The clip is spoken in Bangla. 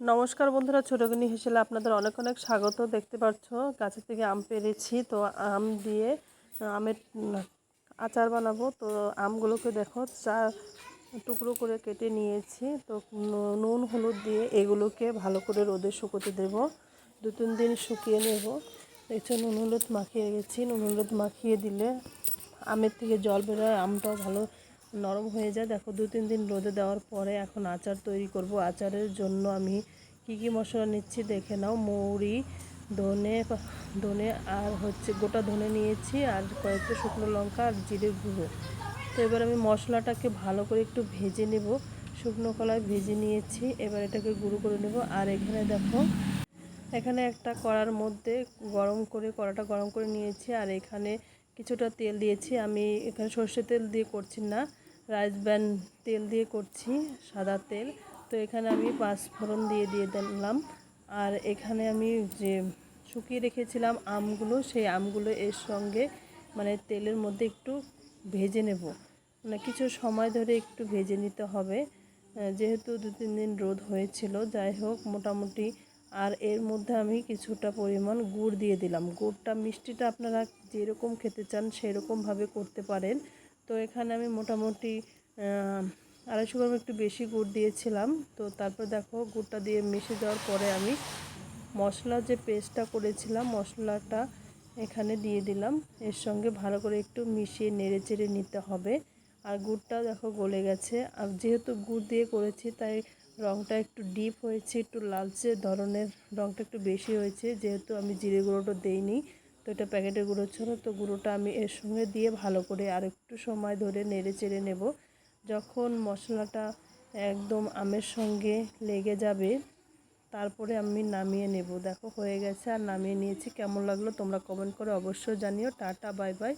নমস্কার বন্ধুরা ছোটগিনি হিসেবে আপনাদের অনেক অনেক স্বাগত। দেখতে পাচ্ছ গাছের থেকে আম পেরেছি। তো আম দিয়ে আমের আচার বানাবো। তো আমগুলোকে দেখো, চা, টুকরো করে কেটে নিয়েছি। তো নুন, হলুদ দিয়ে এগুলোকে ভালো করে রোদে শুকোতে দেব। দু, তিন দিন শুকিয়ে নেব। দেখছ, নুন, হলুদ মাখিয়ে গেছি। নুন, হলুদ মাখিয়ে দিলে আমের থেকে জল বেরোয়, আমটাও ভালো নরম হয়ে যায়। দেখো, দু, তিন দিন রোদে দেওয়ার পরে এখন আচার তৈরি করব। আচারের জন্য আমি কি কি মশলা নিচ্ছি দেখে নাও। মৌরি, ধনে ধনে আর হচ্ছে গোটা ধনে নিয়েছি আর কয়েকটা শুকনো লঙ্কা আর জিরে গুঁড়ো। তো এবার আমি মশলাটাকে ভালো করে একটু ভেজে নেব। শুকনো কলায় ভেজে নিয়েছি। এবার এটাকে গুঁড়ো করে নেব। আর এখানে দেখো, এখানে একটা কড়ার মধ্যে গরম করে, কড়াটা গরম করে নিয়েছি। আর এখানে কিছুটা তেল দিয়েছি। আমি এখানে সর্ষে তেল দিয়ে করছি না। রাইস ব্যান তেল দিয়ে করছি, সাদা তেল। তো এখানে আমি পাঁচ ফোড়ন দিয়ে দিয়ে দিলাম। আর এখানে আমি যে শুকিয়ে রেখেছিলাম আমগুলো, সেই আমগুলো এর সঙ্গে মানে তেলের মধ্যে একটু ভেজে নেব। মানে কিছু সময় ধরে একটু ভেজে নিতে হবে। যেহেতু দু তিন দিন রোদ হয়েছিল, যাই হোক মোটামুটি। আর এর মধ্যে আমি কিছুটা পরিমাণ গুড় দিয়ে দিলাম। গুড়টা, মিষ্টিটা আপনারা যেরকম খেতে চান সেরকমভাবে করতে পারেন। তো এখানে আমি মোটামুটি আড়াইশো গ্রাম একটু বেশি গুড় দিয়েছিলাম। তো তারপর দেখো, গুড়টা দিয়ে মিশে যাওয়ার পরে আমি মশলা যে পেস্টটা করেছিলাম, মশলাটা এখানে দিয়ে দিলাম। এর সঙ্গে ভালো করে একটু মিশিয়ে নেড়ে চেড়ে নিতে হবে। আর গুড়টা দেখো গলে গেছে। আর যেহেতু গুড় দিয়ে করেছি, তাই রঙটা একটু ডিপ হয়েছে, একটু লালচে ধরনের রঙটা একটু বেশি হয়েছে। যেহেতু আমি জিরে গুঁড়োটা দেইনি তো এটা প্যাকেটের গুঁড়ো ছিল তো গুঁড়োটা আমি এর সঙ্গে দিয়ে ভালো করে আর একটু সময় ধরে নেড়ে চেড়ে নেব। যখন মশলাটা একদম আমের সঙ্গে লেগে যাবে, তারপরে আমি নামিয়ে নেব। দেখো হয়ে গেছে, আর নামিয়ে নিয়েছি। কেমন লাগল তোমরা কমেন্ট করে অবশ্যই জানিও। Tata, bye bye.